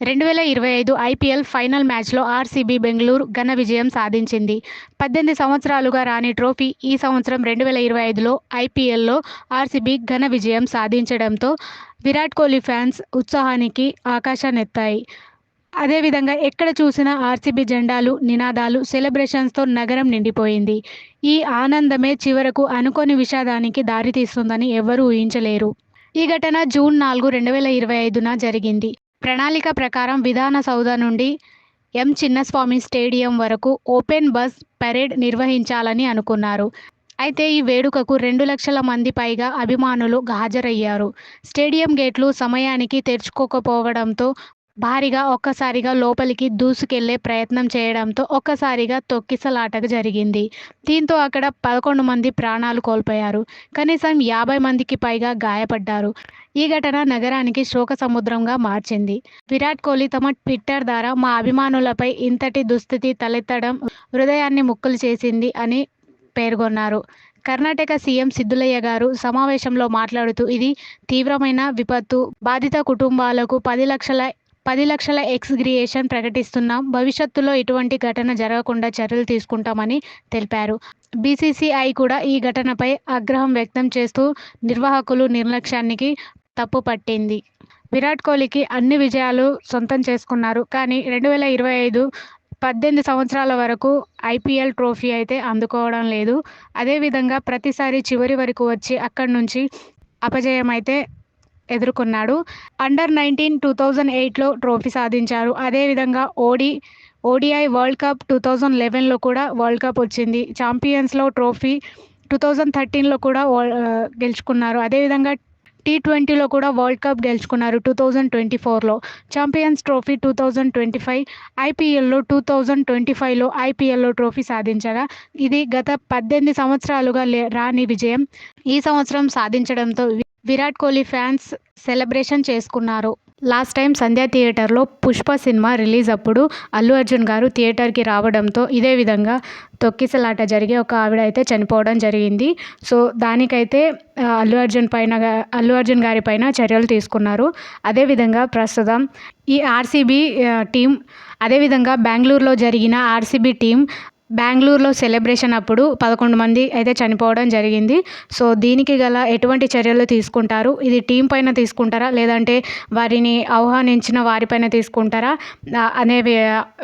రెండు వేల ఇరవై ఐదు ఐపీఎల్ ఫైనల్ మ్యాచ్లో ఆర్సీబీ బెంగళూరు ఘన విజయం సాధించింది. పద్దెనిమిది సంవత్సరాలుగా రాని ట్రోఫీ ఈ సంవత్సరం రెండు వేల ఇరవై ఐదులో ఐపీఎల్లో ఆర్సీబీ ఘన విజయం సాధించడంతో విరాట్ కోహ్లీ ఫ్యాన్స్ ఉత్సాహానికి ఆకాశాన్నెత్తాయి. అదేవిధంగా ఎక్కడ చూసినా ఆర్సీబీ జెండాలు నినాదాలు సెలబ్రేషన్స్తో నగరం నిండిపోయింది. ఈ ఆనందమే చివరకు అనుకోని విషాదానికి దారితీస్తుందని ఎవరూ ఊహించలేరు. ఈ ఘటన జూన్ నాలుగు రెండు వేల ఇరవై ఐదున జరిగింది. ప్రణాళిక ప్రకారం విధాన సౌధ నుండి ఎం. చిన్నస్వామి స్టేడియం వరకు ఓపెన్ బస్ పరేడ్ నిర్వహించాలని అనుకున్నారు. అయితే ఈ వేడుకకు రెండు లక్షల మంది పైగా అభిమానులు హాజరయ్యారు. స్టేడియం గేట్లు సమయానికి తెరుచుకోకపోవడంతో భారీగా ఒక్కసారిగా లోపలికి దూసుకెళ్ళే ప్రయత్నం చేయడంతో ఒక్కసారిగా తొక్కిసలాట జరిగింది. దీంతో అక్కడ పదకొండు మంది ప్రాణాలు కోల్పోయారు. కనీసం యాభై మందికి పైగా గాయపడ్డారు. ఈ ఘటన నగరానికి శోక సముద్రంగా మార్చింది. విరాట్ కోహ్లీ తమ ట్విట్టర్ ద్వారా మా అభిమానులపై ఇంతటి దుస్థితి తలెత్తడం హృదయాన్ని ముక్కలు చేసింది అని పేర్కొన్నారు. కర్ణాటక సీఎం సిద్ధులయ్య గారు సమావేశంలో మాట్లాడుతూ ఇది తీవ్రమైన విపత్తు. బాధిత కుటుంబాలకు పది లక్షల పది లక్షల ఎక్స్గ్రియేషన్ ప్రకటిస్తున్నాం. భవిష్యత్తులో ఇటువంటి ఘటన జరగకుండా చర్యలు తీసుకుంటామని తెలిపారు. బీసీసీఐ కూడా ఈ ఘటనపై ఆగ్రహం వ్యక్తం చేస్తూ నిర్వాహకులు నిర్లక్ష్యానికి తప్పు పట్టింది. విరాట్ కోహ్లీకి అన్ని విజయాలు సొంతం చేసుకున్నారు. కానీ రెండు వేల ఇరవై ఐదు పద్దెనిమిది సంవత్సరాల వరకు ఐపీఎల్ ట్రోఫీ అయితే అందుకోవడం లేదు. అదేవిధంగా ప్రతిసారి చివరి వరకు వచ్చి అక్కడి నుంచి అపజయం అయితే ఎదుర్కొన్నాడు. అండర్ నైన్టీన్ టూ థౌజండ్ ఎయిట్లో ట్రోఫీ సాధించారు. అదేవిధంగా ఓడి ODI world cup two thousand లెవెన్లో కూడా వరల్డ్ కప్ వచ్చింది. ఛాంపియన్స్లో ట్రోఫీ టూ థౌజండ్ థర్టీన్లో కూడా గెలుచుకున్నారు. అదేవిధంగా టీ ట్వంటీలో కూడా వరల్డ్ కప్ గెలుచుకున్నారు టూ థౌజండ్ ట్వంటీ ఫోర్లో champions trophy two thousand twenty five ఐపీఎల్లో టూ థౌజండ్ ట్వంటీ ఫైవ్లో ఐపీఎల్లో ట్రోఫీ సాధించగా ఇది గత పద్దెనిమిది సంవత్సరాలుగా రాని విజయం. ఈ సంవత్సరం సాధించడంతో విరాట్ కోహ్లీ ఫ్యాన్స్ సెలబ్రేషన్ చేసుకున్నారు. లాస్ట్ టైం సంధ్యా థియేటర్లో పుష్ప సినిమా రిలీజ్ అప్పుడు అల్లు అర్జున్ గారు థియేటర్కి రావడంతో ఇదే విధంగా తొక్కిసలాట జరిగే ఒక ఆవిడ అయితే చనిపోవడం జరిగింది. సో దానికైతే అల్లు అర్జున్ పైన అల్లు అర్జున్ గారి పైన చర్యలు తీసుకున్నారు. అదేవిధంగా ప్రస్తుతం ఈ ఆర్సీబీ టీం అదేవిధంగా బెంగళూరులో జరిగిన ఆర్సీబీ టీం బెంగళూరులో సెలబ్రేషన్ అప్పుడు పదకొండు మంది అయితే చనిపోవడం జరిగింది. సో దీనికి గల ఎటువంటి చర్యలు తీసుకుంటారు? ఇది టీం పైన తీసుకుంటారా? లేదంటే వారిని ఆహ్వానించిన వారిపైన తీసుకుంటారా? అనే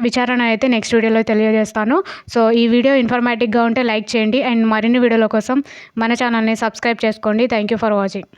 విచారణ అయితే నెక్స్ట్ వీడియోలో తెలియజేస్తాను. సో ఈ వీడియో ఇన్ఫర్మేటివ్గా ఉంటే లైక్ చేయండి. అండ్ మరిన్ని వీడియోల కోసం మన ఛానల్ని సబ్స్క్రైబ్ చేసుకోండి. Thank you for watching.